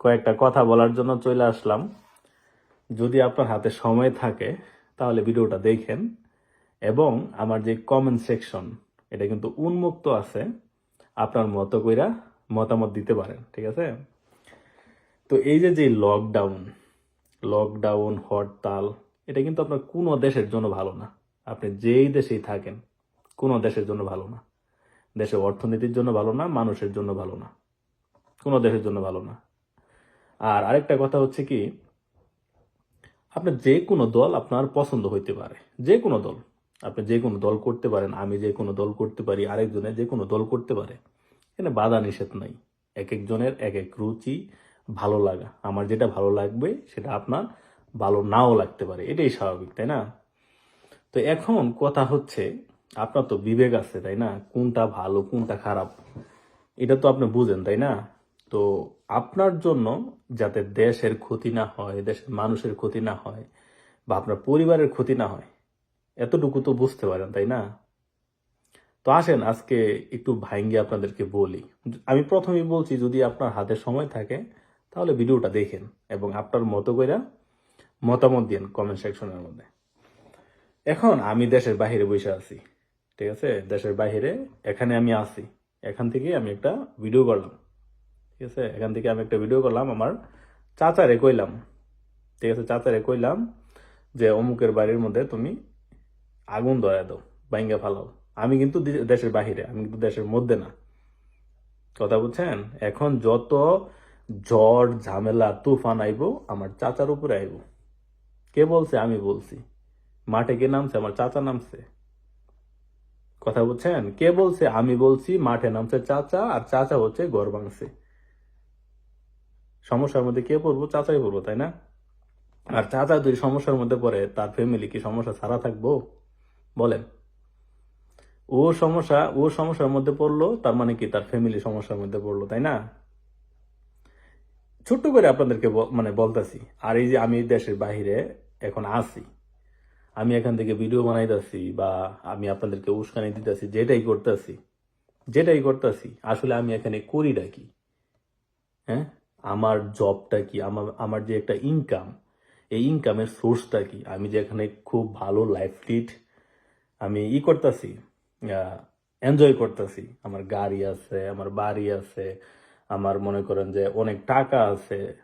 কয়েকটা কথা বলার জন্য চলে আসলাম। যদি আপনার হাতে সময় থাকে, তাহলে ভিডিওটা দেখেন এবং আমার যে কমেন্ট সেকশন এটা কিন্তু উন্মুক্ত আছে। আপনার মতো কইরা মতামত দিতে পারেন, ঠিক আছে? তো এই যে যে লকডাউন লকডাউন হরতাল, এটা কিন্তু আপনার কোনো দেশের জন্য ভালো না। আপনি যেই দেশেই থাকেন, কোনো দেশের জন্য ভালো না। দেশের অর্থনীতির জন্য ভালো না, মানুষের জন্য ভালো না। কোনো দেশের জন্য ভালো না। আর আরেকটা কথা হচ্ছে কি, আপনার যে কোনো দল আপনার পছন্দ হইতে পারে, যে কোনো দল। আপনি যে কোনো দল করতে পারেন, আমি যে কোনো দল করতে পারি, আরেকজনে যে কোনো দল করতে পারে, এখানে বাধা নিষেধ নাই। এক একজনের এক এক রুচি, ভালো লাগা। আমার যেটা ভালো লাগবে, সেটা আপনার ভালো নাও লাগতে পারে। এটাই স্বাভাবিক, তাই না? তো এখন কথা হচ্ছে, আপনার তো বিবেক আছে, তাই না? কোনটা ভালো, কোনটা খারাপ, এটা তো আপনি বুঝেন, তাই না? তো আপনার জন্য যাতে দেশের ক্ষতি না হয়, দেশের মানুষের ক্ষতি না হয়, বা আপনার পরিবারের ক্ষতি না হয়, এতটুকু তো বুঝতে পারেন, তাই না? তো আসেন, আজকে একটু ভাঙ্গি আপনাদেরকে বলি। আমি প্রথমেই বলছি, যদি আপনার হাতে সময় থাকে, তাহলে ভিডিওটা দেখেন এবং আপনার মতো করে মতামত দিন কমেন্ট সেকশনের মধ্যে। এখন আমি দেশের বাইরে বসে আছি, ঠিক আছে? দেশের বাইরে এখানে আমি আছি। এখান থেকে আমি একটা ভিডিও করলাম। ঠিক আছে? এখান থেকে আমি একটা ভিডিও করলাম, আমার চাচারে কইলাম। ঠিক আছে, চাচারে কইলাম যে, অমুকের বাড়ির মধ্যে তুমি আগুন ধরায় দাও বাইঙ্গা ফালাও। আমি কিন্তু দেশের বাহিরে, আমি কিন্তু দেশের মধ্যে না। কথা বুঝছেন? এখন যত ঝড়, ঝামেলা, তুফান আইবো, আমার চাচার উপরে আইবো। কে বলছে? আমি বলছি। মাঠে কে নামছে? আমার চাচা নামছে। কথা বুঝছেন? কে বলছে? আমি বলছি, মাঠে নামছে চাচা, আর চাচা হচ্ছে ভাঙছে। সমস্যার মধ্যে কে পড়ব? চাচাই পড়ব, তাই না? আর চাচা যদি সমস্যার মধ্যে পড়ে, তার ফ্যামিলি কি সমস্যা ছাড়া থাকব? বলেন। ও সমস্যা, ও সমস্যার মধ্যে পড়ল, তার মানে কি তার ফ্যামিলি সমস্যার মধ্যে পড়ল, তাই না? ছোট্ট করে আপনাদেরকে মানে বলতেছি। আর এই যে আমি দেশের বাইরে এখন আছি, আমি এখান থেকে ভিডিও বানাইতেছি বা আমি আপনাদেরকে উস্কানি দিতেছি, যেটাই করতেছি যেটাই করতেছি, আসলে আমি এখানে করি কি? হ্যাঁ? আমার জবটা কি? আমার আমার যে একটা ইনকাম এই ইনকামের সোর্সটা কি? আমি যে এখানে খুব ভালো লাইফ লিড আমি ই করতেছি এনজয় করতেছি। আমার গাড়ি আছে, আমার বাড়ি আছে, আমার মনে করেন যে অনেক টাকা আছে।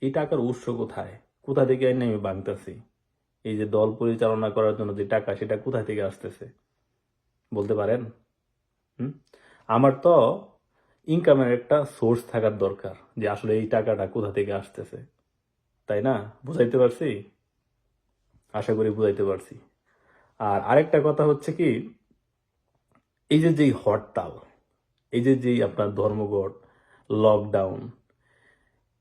এই টাকার উৎস কোথায়? কোথা থেকে এনে আমি বাংতেছি এই যে দল পরিচালনা করার জন্য যে টাকা, সেটা কোথা থেকে আসতেছে? বলতে পারেন? হুম? আমার তো ইনকামের একটা সোর্স থাকার দরকার যে আসলে এই টাকাটা কোথা থেকে আসতেছে। তাই না? বুঝাইতে পারছি? আশা করি বুঝাইতে পারছি। আর আরেকটা কথা হচ্ছে কি, এই যে যেই হরতাল, এই যে যেই আপনার ধর্মঘট লকডাউন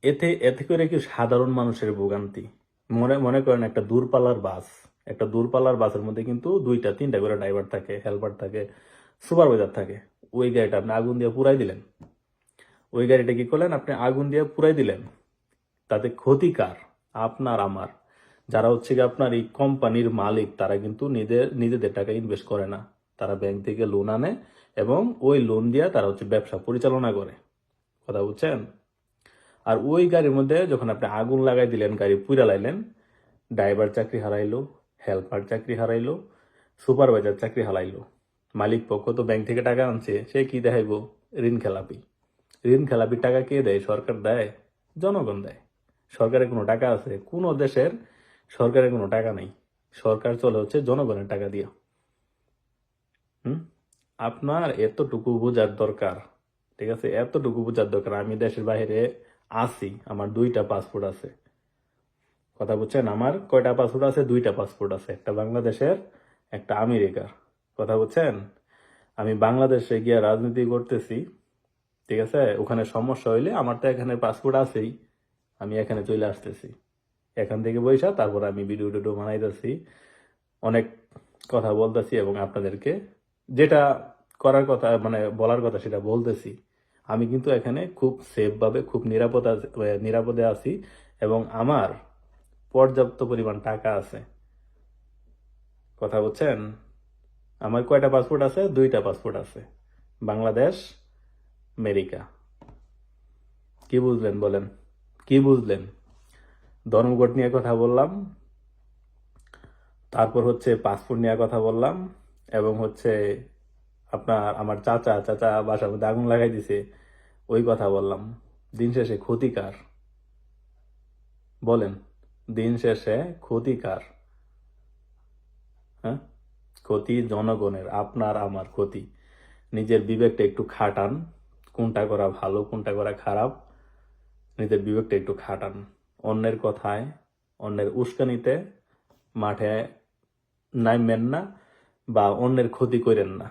এতে এতে করে কি সাধারণ মানুষের ভোগান্তি? মনে মনে করেন একটা দূরপাল্লার বাস, একটা দূরপাল্লার বাসের মধ্যে কিন্তু দুইটা, তিনটা করে ড্রাইভার থাকে হেল্পার থাকে সুপারভাইজার থাকে। ওই গাড়িটা আপনি আগুন দিয়ে পুরাই দিলেন। ওই গাড়িটা কি করলেন? আপনি আগুন দিয়ে পুরাই দিলেন। তাতে ক্ষতিকার আপনার, আমার। যারা হচ্ছে কি আপনার এই কোম্পানির মালিক, তারা কিন্তু নিজের, নিজেদের টাকা ইনভেস্ট করে না। তারা ব্যাংক থেকে লোন আনে এবং ওই লোন দিয়ে তারা হচ্ছে ব্যবসা পরিচালনা করে। কথা বুঝছেন? আর ওই গাড়ির মধ্যে যখন আপনি আগুন লাগাই দিলেন, গাড়ি পুরা লাইলেন ড্রাইভার চাকরি হারাইলো হেল্পার চাকরি হারাইলো সুপারভাইজার চাকরি হারাইলো মালিক পক্ষ তো ব্যাংক থেকে টাকা আনছে, সে কি দেখাইবো? ঋণ খেলাপি। ঋণ খেলাপি টাকা কে দেয়? সরকার দেয়? জনগণ দেয়। সরকারের কোনো টাকা আছে? কোনো দেশের সরকারের কোনো টাকা নেই। সরকার চলে হচ্ছে জনগণের টাকা দিয়া। হুম? আপনার এতটুকু বোঝার দরকার, ঠিক আছে? এতটুকু বোঝার দরকার। আমি দেশের বাইরে আছি, আমার দুইটা পাসপোর্ট আছে। কথা বুঝছেন? আমার কয়টা পাসপোর্ট আছে? দুইটা পাসপোর্ট আছে। একটা বাংলাদেশের, একটা আমেরিকার। কথা বুঝছেন? আমি বাংলাদেশে গিয়ে রাজনীতি করতেছি, ঠিক আছে? ওখানে সমস্যা হইলে আমার তো এখানে পাসপোর্ট আছেই, আমি এখানে চলে আসতেছি। এখান থেকে বৈশা তারপর আমি ভিডিও টিডিও বানাইতেছি, অনেক কথা বলতেছি এবং আপনাদেরকে যেটা করার কথা মানে বলার কথা সেটা বলতেছি। আমি কিন্তু এখানে খুব সেফ ভাবে খুব নিরাপদ নিরাপদে আছি এবং আমার পর্যাপ্ত পরিমাণ টাকা আছে। কথা বলছেন আমার কয়টা পাসপোর্ট আছে? দুইটা পাসপোর্ট আছে। বাংলাদেশ, আমেরিকা। কি বুঝলেন বলেন? কি বুঝলেন? ধর্মঘট নিয়ে কথা বললাম। তারপর হচ্ছে পাসপোর্ট নিয়ে কথা বললাম এবং হচ্ছে আপনার আমার চাচা চাচা বাসার মধ্যে আগুন লাগাই দিছে, ওই কথা বললাম। দিন শেষে ক্ষতিকার। বলেন, দিন শেষে ক্ষতিকার। হ্যাঁ? ক্ষতি জনগণের, আপনার আমার ক্ষতি। নিজের বিবেকটা একটু খাটান, কোনটা করা ভালো, কোনটা করা খারাপ, নিজের বিবেকটা একটু খাটান। অন্যের কথায়, অন্যের উস্কানিতে মাঠে নামবেন না বা অন্যের ক্ষতি করেন না।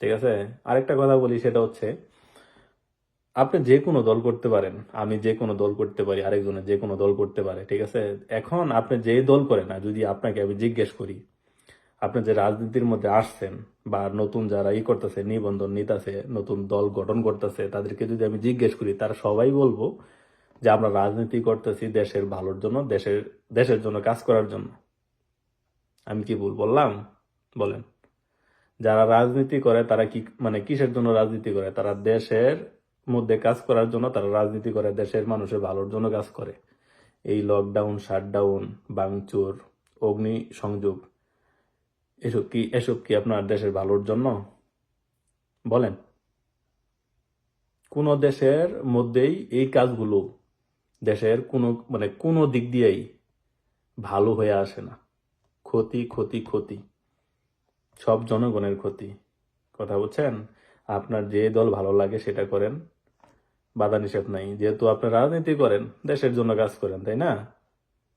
ঠিক আছে? আরেকটা কথা বলি, সেটা হচ্ছে, আপনি যে কোনো দল করতে পারেন, আমি যে কোনো দল করতে পারি, আরেকজনে যে কোনো দল করতে পারে, ঠিক আছে? এখন আপনি যে দল করেন না, যদি আপনাকে আমি জিজ্ঞেস করি আপনি যে রাজনীতির মধ্যে আসছেন বা নতুন যারা ই করতেছে, নিবন্ধন নিতেছে, নতুন দল গঠন করতেছে, তাদেরকে যদি আমি জিজ্ঞেস করি, তারা সবাই বলব যে আমরা রাজনীতি করতেছি দেশের ভালোর জন্য, দেশের দেশের জন্য কাজ করার জন্য। আমি কি ভুল বললাম? বলেন। যারা রাজনীতি করে, তারা কি মানে কিসের জন্য রাজনীতি করে? তারা দেশের মধ্যে কাজ করার জন্য, তারা রাজনীতি করে দেশের মানুষের ভালোর জন্য কাজ করে। এই লকডাউন শাটডাউন বাংচুর অগ্নি সংযোগ এসব কি এসব কি আপনার দেশের ভালোর জন্য? বলেন। কোন দেশের মধ্যেই এই কাজগুলো দেশের কোনো মানে কোনো দিক দিয়েই ভালো হয়ে আসে না। ক্ষতি ক্ষতি ক্ষতি। সব জনগণের ক্ষতি। কথা বলছেন? আপনার যে দল ভালো লাগে সেটা করেন। বাধা নিষেধ নাই। যেহেতু আপনি রাজনীতি করেন, দেশের জন্য কাজ করেন, তাই না?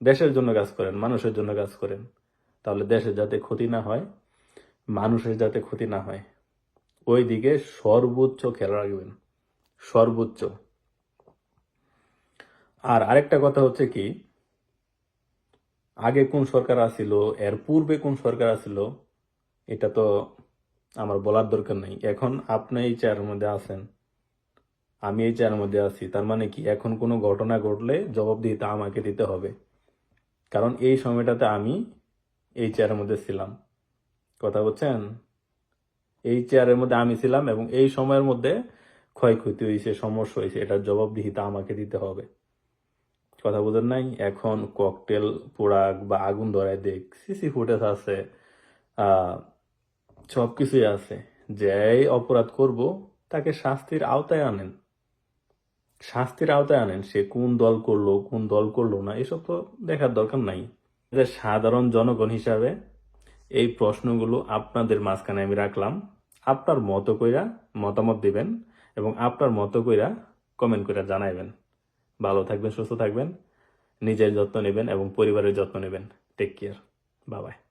দেশের জন্য কাজ করেন, মানুষের জন্য কাজ করেন। তাহলে দেশের যাতে ক্ষতি না হয়, মানুষের যাতে ক্ষতি না হয় ওই দিকে সর্বোচ্চ খেয়াল রাখবেন, সর্বোচ্চ। আর আরেকটা কথা হচ্ছে কি, আগে কোন সরকার আসিল, এর পূর্বে কোন সরকার আসিল, এটা তো আমার বলার দরকার নেই। এখন আপনি এই চেয়ারের মধ্যে আছেন, আমি এই চেয়ারের মধ্যে আছি, তার মানে কি, এখন কোনো ঘটনা ঘটলে জবাবদিহিতা আমাকে দিতে হবে। কারণ এই সময়টাতে আমি এই চেয়ারের মধ্যে ছিলাম। কথা বলছেন? এই চেয়ারের মধ্যে আমি ছিলাম এবং এই সময়ের মধ্যে ক্ষয়ক্ষতি হয়েছে, সমস্যা হয়েছে, এটার জবাবদিহিতা আমাকে দিতে হবে। কথা বোঝেন নাই? এখন ককটেল পোড়াক বা আগুন ধরায় দেখ সিসি ফুটেজ আছে সব কিছুই আছে। যেই অপরাধ করব, তাকে শাস্তির আওতায় আনেন। শাস্তির আওতায় আনেন, সে কোন দল করল, কোন দল করল না, এসব তো দেখার দরকার নাই। সাধারণ জনগণ হিসাবে এই প্রশ্নগুলো আপনাদের মাঝখানে আমি রাখলাম। আপনার মতো কইরা মতামত দিবেন এবং আপনার মতো কইরা কমেন্ট কইরা জানাইবেন। ভালো থাকবেন, সুস্থ থাকবেন, নিজের যত্ন নেবেন এবং পরিবারের যত্ন নেবেন। টেক কেয়ার বাবাই